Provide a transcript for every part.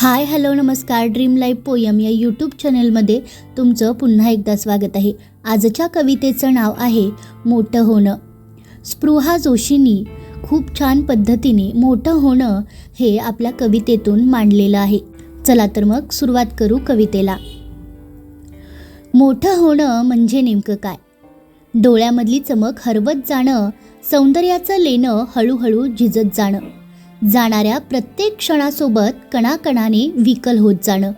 हाय hello नमस्कार. Dream life poem या YouTube चॅनलमध्ये तुमचं पुन्हा एकदा स्वागत आहे. आजच्या कवितेचं नाव आहे मोठं होणं. स्पृहा जोशींनी खूप छान पद्धतीने मोठं होणं हे आपल्या कवितेतून मांडलेलं आहे. चला तर मग सुरुवात करू कवितेला. मोठं होणं म्हणजे नेमकं काय? डोळ्यामधली चमक हरवत जाणं सौंदर्याचं लेणं हळूहळू झिजत जाणं. जाणाऱ्या प्रत्येक क्षणासोबत कणाकणाने विकल होत जाणं.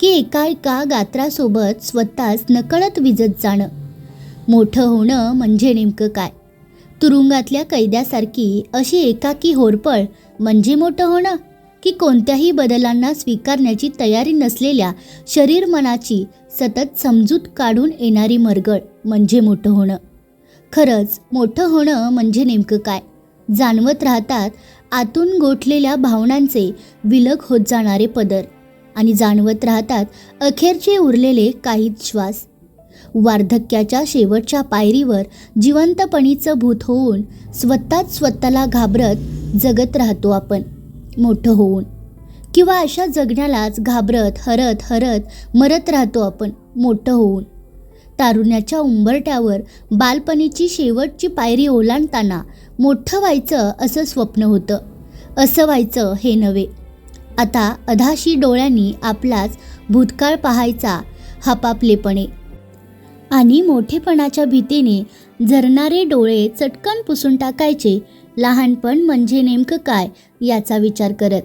की एका एका गात्रासोबत स्वतःच नकळत विजत जाणं. मोठं होणं म्हणजे नेमकं काय? तुरुंगातल्या कैद्यासारखी अशी एकाकी होरपळ म्हणजे मोठं होणं? की कोणत्याही बदलांना स्वीकारण्याची तयारी नसलेल्या शरीर मनाची सतत समजूत काढून येणारी मरगळ म्हणजे मोठं होणं. खरंच मोठं होणं म्हणजे नेमकं काय? जाणवत राहतात आतून गोठलेल्या भावनांचे विलग होत जाणारे पदर आणि जाणवत राहतात अखेरचे उरलेले काहीच श्वास. वार्धक्याच्या शेवटच्या पायरीवर जिवंतपणीचं भूत होऊन स्वतःच स्वतःला घाबरत जगत राहतो आपण मोठं होऊन. किंवा अशा जगण्यालाच घाबरत हरत हरत मरत राहतो आपण मोठं होऊन. तारुण्याच्या उंबरट्यावर बालपणीची शेवटची पायरी ओलांडताना मोठं व्हायचं असं स्वप्न होतं. असं व्हायचं हे नव्हे. आता अधाशी डोळ्यांनी आपलाच भूतकाळ पाहायचा हपापलेपणे. आणि मोठेपणाच्या भीतीने झरणारे डोळे चटकन पुसून टाकायचे लहानपण म्हणजे नेमकं काय याचा विचार करत.